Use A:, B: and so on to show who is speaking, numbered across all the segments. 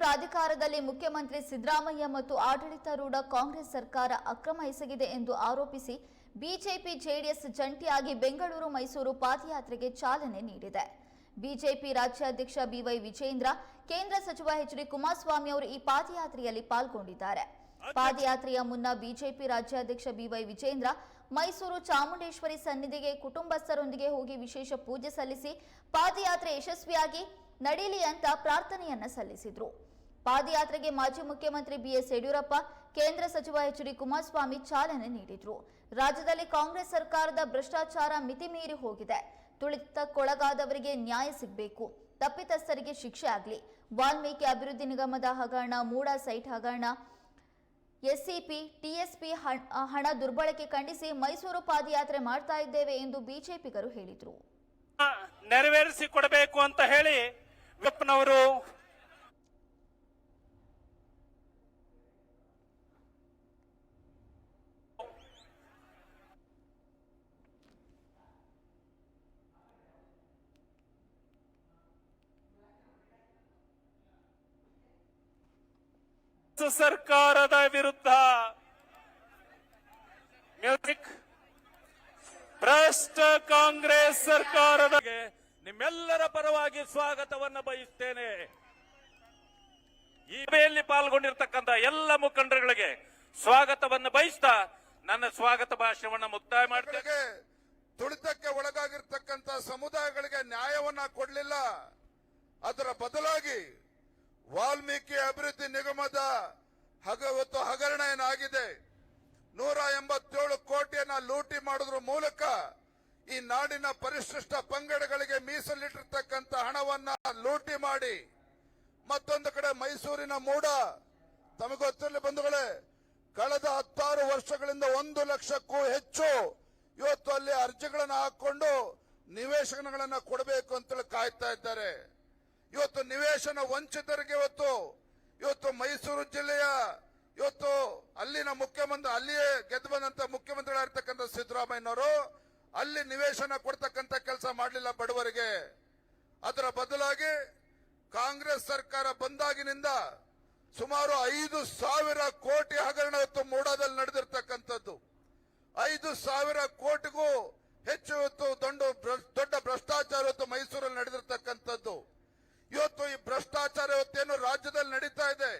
A: ಪ್ರಾಧಿಕಾರದಲ್ಲಿ ಮುಖ್ಯಮಂತ್ರಿ ಸಿದ್ದರಾಮಯ್ಯ ಮತ್ತು ಆಡಳಿತಾರೂಢ ಕಾಂಗ್ರೆಸ್ ಸರ್ಕಾರ ಅಕ್ರಮ ಎಸಗಿದೆ ಎಂದು ಆರೋಪಿಸಿ ಬಿಜೆಪಿ ಜೆಡಿಎಸ್ ಜಂಟಿಯಾಗಿ ಬೆಂಗಳೂರು ಮೈಸೂರು ಪಾದಯಾತ್ರೆಗೆ ಚಾಲನೆ ನೀಡಿದೆ. ಬಿಜೆಪಿ ರಾಜ್ಯಾಧ್ಯಕ್ಷ ಬಿವೈ ವಿಜೇಂದ್ರ ಕೇಂದ್ರ ಸಚಿವ ಎಚ್ ಡಿ ಕುಮಾರಸ್ವಾಮಿ ಅವರು ಈ ಪಾದಯಾತ್ರೆಯಲ್ಲಿ ಪಾಲ್ಗೊಂಡಿದ್ದಾರೆ. ಪಾದಯಾತ್ರೆಯ ಮುನ್ನ ಬಿಜೆಪಿ ರಾಜ್ಯಾಧ್ಯಕ್ಷ ಬಿವೈ ವಿಜೇಂದ್ರ ಮೈಸೂರು ಚಾಮುಂಡೇಶ್ವರಿ ಸನ್ನಿಧಿಗೆ ಕುಟುಂಬಸ್ಥರೊಂದಿಗೆ ಹೋಗಿ ವಿಶೇಷ ಪೂಜೆ ಸಲ್ಲಿಸಿ ಪಾದಯಾತ್ರೆ ಯಶಸ್ವಿಯಾಗಿ ನಡೀಲಿ ಅಂತ ಪ್ರಾರ್ಥನೆಯನ್ನ ಸಲ್ಲಿಸಿದ್ರು. ಪಾದಯಾತ್ರೆಗೆ ಮಾಜಿ ಮುಖ್ಯಮಂತ್ರಿ ಬಿಎಸ್ ಯಡಿಯೂರಪ್ಪ, ಕೇಂದ್ರ ಸಚಿವ ಎಚ್ ಡಿ ಕುಮಾರಸ್ವಾಮಿ ಚಾಲನೆ ನೀಡಿದ್ರು. ರಾಜ್ಯದಲ್ಲಿ ಕಾಂಗ್ರೆಸ್ ಸರ್ಕಾರದ ಭ್ರಷ್ಟಾಚಾರ ಮಿತಿ ಮೀರಿ ಹೋಗಿದೆ. ತುಳಿತಕ್ಕೊಳಗಾದವರಿಗೆ ನ್ಯಾಯ ಸಿಗಬೇಕು. ತಪ್ಪಿತಸ್ಥರಿಗೆ ಶಿಕ್ಷೆ ಆಗಲಿ. ವಾಲ್ಮೀಕಿ ಅಭಿವೃದ್ಧಿ ನಿಗಮದ ಹಗರಣ, ಮೂಡ ಸೈಟ್ ಹಗರಣ, ಎಸ್ಸಿಪಿ, ಟಿಎಸ್ಪಿ ಹಣ ದುರ್ಬಳಕೆ ಖಂಡಿಸಿ ಮೈಸೂರು ಪಾದಯಾತ್ರೆ ಮಾಡ್ತಾ ಇದ್ದೇವೆ ಎಂದು ಬಿಜೆಪಿಗರು ಹೇಳಿದರು.
B: ನೆರವೇರಿಸಿ ಕೊಡಬೇಕು ಅಂತ ಹೇಳಿ ವಿಪ್ನವರು ಸರ್ಕಾರದ ವಿರುದ್ಧ ಮ್ಯೂಸಿಕ್ ಭ್ರಷ್ಟ ಕಾಂಗ್ರೆಸ್ ಸರ್ಕಾರದ ನಿಮ್ಮೆಲ್ಲರ ಪರವಾಗಿ ಸ್ವಾಗತವನ್ನ ಬಯಸ್ತೇನೆ. ಈ ಸಭೆಯಲ್ಲಿ ಪಾಲ್ಗೊಂಡಿರ್ತಕ್ಕಂಥ ಎಲ್ಲ ಮುಖಂಡರುಗಳಿಗೆ ಸ್ವಾಗತವನ್ನು ಬಯಸ್ತಾ ನನ್ನ ಸ್ವಾಗತ ಭಾಷಣವನ್ನ ಮುಕ್ತಾಯ ಮಾಡ್ತೇನೆ.
C: ತುಳಿತಕ್ಕೆ ಒಳಗಾಗಿರ್ತಕ್ಕಂಥ ಸಮುದಾಯಗಳಿಗೆ ನ್ಯಾಯವನ್ನ ಕೊಡಲಿಲ್ಲ. ಅದರ ಬದಲಾಗಿ ವಾಲ್ಮೀಕಿ ಅಭಿವೃದ್ಧಿ ನಿಗಮದ ಹಗವತ್ತು ಹಗರಣ ಏನಾಗಿದೆ? ನೂರ ಎಂಬತ್ತೇಳು ಕೋಟಿಯನ್ನ ಲೂಟಿ ಮಾಡೋದ್ರ ಮೂಲಕ ಈ ನಾಡಿನ ಪರಿಶಿಷ್ಟ ಪಂಗಡಗಳಿಗೆ ಮೀಸಲಿಟ್ಟಿರ್ತಕ್ಕಂಥ ಹಣವನ್ನ ಲೂಟಿ ಮಾಡಿ ಮತ್ತೊಂದು ಕಡೆ ಮೈಸೂರಿನ ಮೂಡ. ತಮಗೆ ಗೊತ್ತಿರಲಿ ಬಂಧುಗಳೇ, ಕಳೆದ ಹತ್ತಾರು ವರ್ಷಗಳಿಂದ ಒಂದು ಲಕ್ಷಕ್ಕೂ ಹೆಚ್ಚು ಇವತ್ತು ಅಲ್ಲಿ ಅರ್ಜಿಗಳನ್ನು ಹಾಕೊಂಡು ನಿವೇಶನಗಳನ್ನು ಕೊಡಬೇಕು ಅಂತೇಳಿ ಕಾಯ್ತಾ ಇದ್ದಾರೆ. ಇವತ್ತು ನಿವೇಶನ ವಂಚಿತರಿಗೆ ಇವತ್ತು ಇವತ್ತು ಮೈಸೂರು ಜಿಲ್ಲೆಯ, ಇವತ್ತು ಅಲ್ಲಿನ ಮುಖ್ಯಮಂತ್ರಿ, ಅಲ್ಲಿಯೇ ಗೆದ್ದು ಬಂದಂತ ಮುಖ್ಯಮಂತ್ರಿಗಳಾಗಿರ್ತಕ್ಕಂಥ ಸಿದ್ದರಾಮಯ್ಯನವರು ಅಲ್ಲಿ ನಿವೇಶನ ಕೊಡ್ತಕ್ಕಂಥ ಕೆಲಸ ಮಾಡಲಿಲ್ಲ ಬಡವರಿಗೆ. ಅದರ ಬದಲಾಗಿ ಕಾಂಗ್ರೆಸ್ ಸರ್ಕಾರ ಬಂದಾಗಿನಿಂದ ಸುಮಾರು ಐದು ಸಾವಿರ ಕೋಟಿ ಹಗರಣ ಇವತ್ತು ಮೂಡಾದಲ್ಲಿ ನಡೆದಿರ್ತಕ್ಕಂಥದ್ದು. ಐದು ಸಾವಿರ ಕೋಟಿಗೂ ಹೆಚ್ಚು ಇವತ್ತು ದೊಡ್ಡ ದೊಡ್ಡ ಭ್ರಷ್ಟಾಚಾರ ಇವತ್ತು ಮೈಸೂರಲ್ಲಿ ನಡೆದಿರ್ತಕ್ಕಂಥದ್ದು ಇವತ್ತು ಈ ಭ್ರಷ್ಟಾಚಾರ ಇವತ್ತೇನು ರಾಜ್ಯದಲ್ಲಿ ನಡೀತಾ ಇದೆ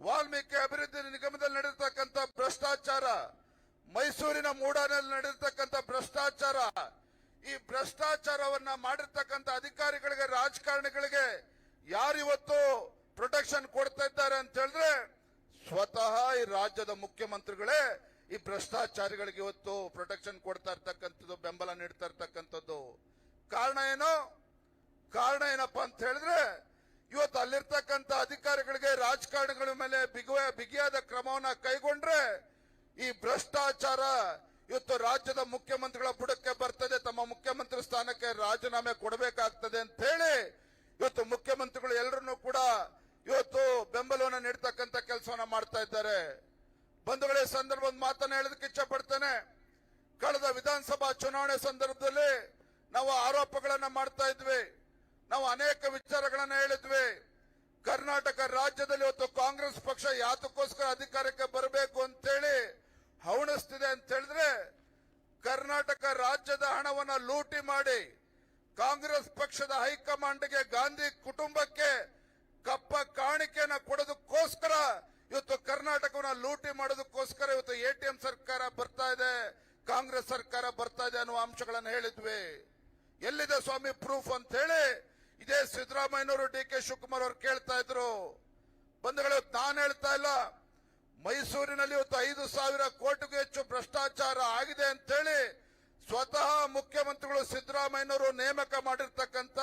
C: ವಾಲ್ಮೀಕಿ ಅಭಿವೃದ್ಧಿ ನಿಗಮದಲ್ಲಿ ನಡೆದಿರ್ತಕ್ಕಂಥ ಭ್ರಷ್ಟಾಚಾರ ಮೈಸೂರಿನ ಮೂಡಾನಲ್ಲಿ ನಡೆದಿರ್ತಕ್ಕಂಥ ಭ್ರಷ್ಟಾಚಾರ ಈ ಭ್ರಷ್ಟಾಚಾರವನ್ನ ಮಾಡಿರ್ತಕ್ಕಂಥ ಅಧಿಕಾರಿಗಳಿಗೆ ರಾಜಕಾರಣಿಗಳಿಗೆ ಯಾರಿವತ್ತು ಪ್ರೊಟೆಕ್ಷನ್ ಕೊಡ್ತಾ ಇದ್ದಾರೆ ಅಂತ ಹೇಳಿದ್ರೆ, ಸ್ವತಃ ಈ ರಾಜ್ಯದ ಮುಖ್ಯಮಂತ್ರಿಗಳೇ ಈ ಭ್ರಷ್ಟಾಚಾರಿಗಳಿಗೆ ಇವತ್ತು ಪ್ರೊಟೆಕ್ಷನ್ ಕೊಡ್ತಾ ಇರ್ತಕ್ಕಂಥದ್ದು, ಬೆಂಬಲ ನೀಡ್ತಾ ಇರ್ತಕ್ಕಂಥದ್ದು. ಕಾರಣ ಏನು? ಕಾರಣ ಏನಪ್ಪಾ ಅಂತ ಹೇಳಿದ್ರೆ, ಇವತ್ತು ಅಲ್ಲಿರ್ತಕ್ಕಂಥ ಅಧಿಕಾರಿಗಳಿಗೆ, ರಾಜಕಾರಣಿಗಳ ಮೇಲೆ ಬಿಗುವ, ಬಿಗಿಯಾದ ಕ್ರಮವನ್ನ ಕೈಗೊಂಡ್ರೆ ಈ ಭ್ರಷ್ಟಾಚಾರ ಇವತ್ತು ರಾಜ್ಯದ ಮುಖ್ಯಮಂತ್ರಿಗಳ ಬುಡಕ್ಕೆ ಬರ್ತದೆ. ತಮ್ಮ ಮುಖ್ಯಮಂತ್ರಿ ಸ್ಥಾನಕ್ಕೆ ರಾಜೀನಾಮೆ ಕೊಡಬೇಕಾಗ್ತದೆ ಅಂತ ಹೇಳಿ ಇವತ್ತು ಮುಖ್ಯಮಂತ್ರಿಗಳು ಎಲ್ಲರನ್ನೂ ಕೂಡ ಇವತ್ತು ಬೆಂಬಲವನ್ನು ನೀಡ್ತಕ್ಕಂಥ ಕೆಲಸವನ್ನ ಮಾಡ್ತಾ ಇದ್ದಾರೆ ಬಂಧುಗಳೇ ಈ ಸಂದರ್ಭದ ಮಾತನ್ನ ಹೇಳೋದಕ್ಕೆ ಇಚ್ಛೆ ಪಡ್ತೇನೆ ಕಳೆದ ವಿಧಾನಸಭಾ ಚುನಾವಣೆ ಸಂದರ್ಭದಲ್ಲಿ ನಾವು ಆರೋಪಗಳನ್ನ ಮಾಡ್ತಾ ಇದ್ವಿ. ನಾವು ಅನೇಕ ವಿಚಾರಗಳನ್ನ ಹೇಳಿದ್ವಿ. ಕರ್ನಾಟಕ ರಾಜ್ಯದಲ್ಲಿ ಇವತ್ತು ಕಾಂಗ್ರೆಸ್ ಪಕ್ಷ ಯಾತಕ್ಕೋಸ್ಕರ ಅಧಿಕಾರಕ್ಕೆ ಬರಬೇಕು ಅಂತೇಳಿ ಹವಣಿಸ್ತಿದೆ ಅಂತ ಹೇಳಿದ್ರೆ ಕರ್ನಾಟಕ ರಾಜ್ಯದ ಹಣವನ್ನ ಲೂಟಿ ಮಾಡಿ ಕಾಂಗ್ರೆಸ್ ಪಕ್ಷದ ಹೈಕಮಾಂಡ್ಗೆ ಗಾಂಧಿ ಕುಟುಂಬಕ್ಕೆ ಕಪ್ಪ ಕಾಣಿಕೆಯನ್ನ ಕೊಡೋದಕ್ಕೋಸ್ಕರ ಇವತ್ತು ಕರ್ನಾಟಕವನ್ನ ಲೂಟಿ ಮಾಡೋದಕ್ಕೋಸ್ಕರ ಇವತ್ತು ಎಟಿಎಂ ಸರ್ಕಾರ ಬರ್ತಾ ಇದೆ. ಕಾಂಗ್ರೆಸ್ ಸರ್ಕಾರ ಬರ್ತಾ ಇದೆ ಅನ್ನುವ ಅಂಶಗಳನ್ನು ಹೇಳಿದ್ವಿ. ಎಲ್ಲಿದೆ ಸ್ವಾಮಿ ಪ್ರೂಫ್ ಅಂತ ಹೇಳಿ ಇದೇ ಸಿದ್ದರಾಮಯ್ಯನವರು ಡಿ ಕೆ ಶಿವಕುಮಾರ್ ಅವರು ಕೇಳ್ತಾ ಇದ್ರು. ಬಂಧುಗಳು ನಾನು ಹೇಳ್ತಾ ಇಲ್ಲ. ಮೈಸೂರಿನಲ್ಲಿ ಇವತ್ತು ಐದು ಸಾವಿರ ಕೋಟಿಗೂ ಹೆಚ್ಚು ಭ್ರಷ್ಟಾಚಾರ ಆಗಿದೆ ಅಂತೇಳಿ ಸ್ವತಃ ಮುಖ್ಯಮಂತ್ರಿಗಳು ಸಿದ್ದರಾಮಯ್ಯನವರು ನೇಮಕ ಮಾಡಿರ್ತಕ್ಕಂಥ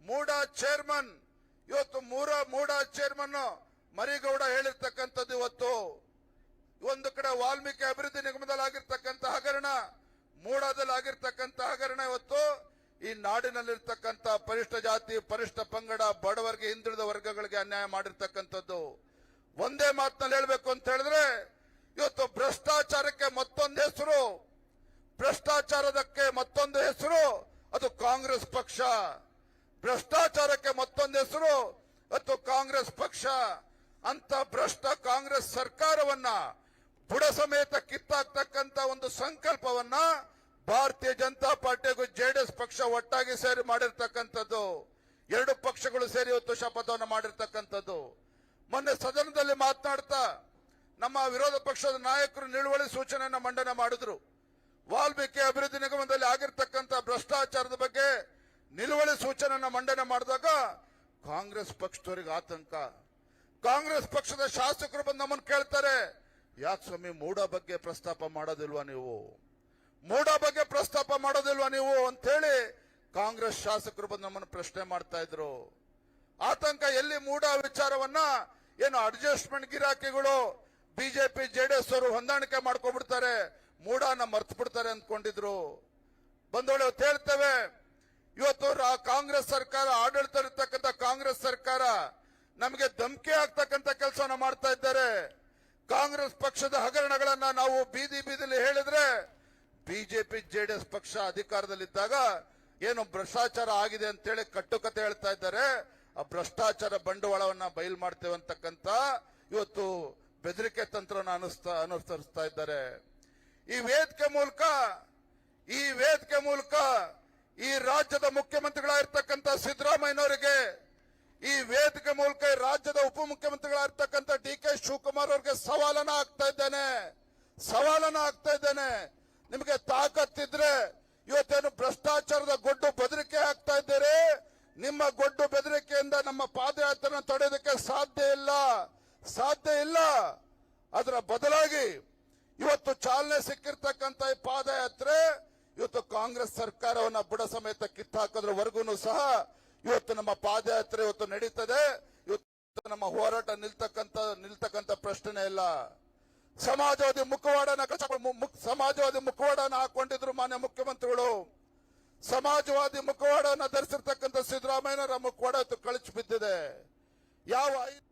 C: ಮೂಡಾ ಚೇರ್ಮನ್ ಇವತ್ತು ಮೂರ ಮೂಡಾ ಚೇರ್ಮನ್ ಮರಿಗೌಡ ಕಡೆ ವಾಲ್ಮೀಕಿ ಅಭಿವೃದ್ಧಿ ನಿಗಮದಲ್ಲಿ ಆಗಿರ್ತಕ್ಕಂಥ ಹಗರಣ ಮೂಡಾದಲ್ಲಿ ಆಗಿರ್ತಕ್ಕಂಥ ಹಗರಣ ಇವತ್ತು ಈ ನಾಡಿನಲ್ಲಿರ್ತಕ್ಕಂಥ ಪರಿಷ್ಠ ಜಾತಿ, ಪರಿಷ್ಠ ಪಂಗಡ, ಬಡವರಿಗೆ, ಹಿಂದುಳಿದ ವರ್ಗಗಳಿಗೆ ಅನ್ಯಾಯ ಮಾಡಿರ್ತಕ್ಕಂಥದ್ದು. ಒಂದೇ ಮಾತಿನಲ್ಲಿ ಹೇಳಬೇಕು ಅಂತ ಹೇಳಿದ್ರೆ, ಇವತ್ತು ಭ್ರಷ್ಟಾಚಾರಕ್ಕೆ ಮತ್ತೊಂದು ಹೆಸರು. ಭ್ರಷ್ಟಾಚಾರದಕ್ಕೆ ಮತ್ತೊಂದು ಹೆಸರು, ಅದು ಕಾಂಗ್ರೆಸ್ ಪಕ್ಷ. ಭ್ರಷ್ಟಾಚಾರಕ್ಕೆ ಮತ್ತೊಂದು ಹೆಸರು, ಅದು ಕಾಂಗ್ರೆಸ್ ಪಕ್ಷ. ಅಂತ ಭ್ರಷ್ಟ ಕಾಂಗ್ರೆಸ್ ಸರ್ಕಾರವನ್ನ ಬುಡ ಸಮೇತ ಕಿತ್ತಾಕ್ತಕ್ಕಂತ ಒಂದು ಸಂಕಲ್ಪವನ್ನ ಭಾರತೀಯ ಜನತಾ ಪಾರ್ಟಿ ಹಾಗೂ ಜೆಡಿಎಸ್ ಪಕ್ಷ ಒಟ್ಟಾಗಿ ಸೇರಿ ಮಾಡಿರ್ತಕ್ಕಂಥದ್ದು. ಎರಡು ಪಕ್ಷಗಳು ಸೇರಿ ಇವತ್ತು ಶಪಥವನ್ನು ಮಾಡಿರ್ತಕ್ಕಂಥದ್ದು. ಮೊನ್ನೆ ಸದನದಲ್ಲಿ ಮಾತನಾಡ್ತಾ ನಮ್ಮ ವಿರೋಧ ಪಕ್ಷದ ನಾಯಕರು ನಿಲುವಳಿ ಸೂಚನೆಯನ್ನು ಮಂಡನೆ ಮಾಡಿದ್ರು. ವಾಲ್ಮೀಕಿ ಅಭಿವೃದ್ಧಿ ನಿಗಮದಲ್ಲಿ ಆಗಿರ್ತಕ್ಕಂಥ ಭ್ರಷ್ಟಾಚಾರದ ಬಗ್ಗೆ ನಿಲುವಳಿ ಸೂಚನೆಯನ್ನು ಮಂಡನೆ ಮಾಡಿದಾಗ ಕಾಂಗ್ರೆಸ್ ಪಕ್ಷದವರಿಗೆ ಆತಂಕ. ಕಾಂಗ್ರೆಸ್ ಪಕ್ಷದ ಶಾಸಕರು ಬಂದು ನಮ್ಮನ್ನು ಕೇಳ್ತಾರೆ ಯಾಕೆ ಸ್ವಾಮಿ ಮೂಡ ಬಗ್ಗೆ ಪ್ರಸ್ತಾಪ ಮಾಡೋದಿಲ್ವಾ ನೀವು? ಮೂಡ ಬಗ್ಗೆ ಪ್ರಸ್ತಾಪ ಮಾಡೋದಿಲ್ವಾ ನೀವು ಅಂತ ಹೇಳಿ ಕಾಂಗ್ರೆಸ್ ಶಾಸಕರು ಬಂದು ನಮ್ಮನ್ನು ಪ್ರಶ್ನೆ ಮಾಡ್ತಾ ಇದ್ರು. ಆತಂಕ ಎಲ್ಲಿ ಮೂಡ ವಿಚಾರವನ್ನ? ಏನು ಅಡ್ಜಸ್ಟ್ಮೆಂಟ್ ಗಿರಾಕಿಗಳು ಬಿಜೆಪಿ, ಜೆಡಿಎಸ್ ಅವರು ಹೊಂದಾಣಿಕೆ ಮಾಡ್ಕೊಂಡ್ಬಿಡ್ತಾರೆ ಮೂಡನ ಮರ್ತು ಬಿಡ್ತಾರೆ ಅಂದ್ಕೊಂಡಿದ್ರು. ಬಂದೋಳೆ ಹೇಳ್ತೇವೆ, ಇವತ್ತು ಕಾಂಗ್ರೆಸ್ ಸರ್ಕಾರ, ಆಡಳಿತ ಇರ್ತಕ್ಕಂಥ ಕಾಂಗ್ರೆಸ್ ಸರ್ಕಾರ ನಮಗೆ ಧಮಕಿ ಆಗ್ತಕ್ಕಂಥ ಕೆಲಸನ ಮಾಡ್ತಾ ಇದ್ದಾರೆ. ಕಾಂಗ್ರೆಸ್ ಪಕ್ಷದ ಹಗರಣಗಳನ್ನ ನಾವು ಬೀದಿ ಬೀದಿಲಿ ಹೇಳಿದ್ರೆ ಬಿಜೆಪಿ, ಜೆಡಿಎಸ್ ಪಕ್ಷ ಅಧಿಕಾರದಲ್ಲಿದ್ದಾಗ ಏನು ಭ್ರಷ್ಟಾಚಾರ ಆಗಿದೆ ಅಂತೇಳಿ ಕಟ್ಟುಕತೆ ಹೇಳ್ತಾ ಇದ್ದಾರೆ. ಆ ಭ್ರಷ್ಟಾಚಾರ ಬಂಡವಾಳವನ್ನ ಬಯಲು ಮಾಡ್ತೇವೆ ಅಂತಕ್ಕಂತ ಇವತ್ತು ಬೆದರಿಕೆ ತಂತ್ರನ ಅನುಸ್ತಾ, ಅನುಸರಿಸ್ತಾ ಇದ್ದಾರೆ. ಈ ವೇದಿಕೆ ಮೂಲಕ, ಈ ವೇದಿಕೆ ಮೂಲಕ ಈ ರಾಜ್ಯದ ಮುಖ್ಯಮಂತ್ರಿಗಳಾಗಿರ್ತಕ್ಕಂಥ ಸಿದ್ದರಾಮಯ್ಯನವರಿಗೆ ಈ ವೇದಿಕೆ ಮೂಲಕ ರಾಜ್ಯದ ಉಪಮುಖ್ಯಮಂತ್ರಿಗಳಾಗಿರ್ತಕ್ಕಂಥ ಡಿ ಕೆ ಶಿವಕುಮಾರ್ ಅವರಿಗೆ ಸವಾಲನ ಆಗ್ತಾ ಇದ್ದೇನೆ. ಸವಾಲನ ಆಗ್ತಾ ಇದ್ದೇನೆ. ನಿಮಗೆ ತಾಕತ್ತಿದ್ರೆ ಇವತ್ತೇನು ಭ್ರಷ್ಟಾಚಾರದ ಗೊಡ್ಡು ಬೆದರಿಕೆ ಆಗ್ತಾ ಇದ್ದೀರಿ? ನಿಮ್ಮ ಗೊಡ್ಡು ಬೆದರಿಕೆಯಿಂದ ನಮ್ಮ ಪಾದಯಾತ್ರೆನ ತಡೆಯೋದಕ್ಕೆ ಸಾಧ್ಯ ಇಲ್ಲ. ಸಾಧ್ಯ ಇಲ್ಲ. ಅದರ ಬದಲಾಗಿ ಇವತ್ತು ಚಾಲನೆ ಸಿಕ್ಕಿರ್ತಕ್ಕಂಥ ಈ ಪಾದಯಾತ್ರೆ ಇವತ್ತು ಕಾಂಗ್ರೆಸ್ ಸರ್ಕಾರವನ್ನ ಬುಡ ಸಮೇತ ಕಿತ್ತಾಕೋದ್ರವರೆಗೂ ಸಹ ಇವತ್ತು ನಮ್ಮ ಪಾದಯಾತ್ರೆ ಇವತ್ತು ನಡೀತದೆ. ಇವತ್ತು ನಮ್ಮ ಹೋರಾಟ ನಿಲ್ತಕ್ಕಂತ ನಿಲ್ತಕ್ಕಂತ ಪ್ರಶ್ನೆ ಇಲ್ಲ. ಸಮಾಜವಾದಿ ಮುಖವಾಡನ ಸಮಾಜವಾದಿ ಮುಖವಾಡನ ಹಾಕೊಂಡಿದ್ರು ಮಾನ್ಯ ಮುಖ್ಯಮಂತ್ರಿಗಳು. ಸಮಾಜವಾದಿ ಮುಖವಾಡನ ಧರಿಸಿರ್ತಕ್ಕಂಥ ಸಿದ್ದರಾಮಯ್ಯನವರ ಮುಖವಾಡ ಕಳಿಸಿ ಕಳಚಿ ಬಿದ್ದಿದೆ. ಯಾವ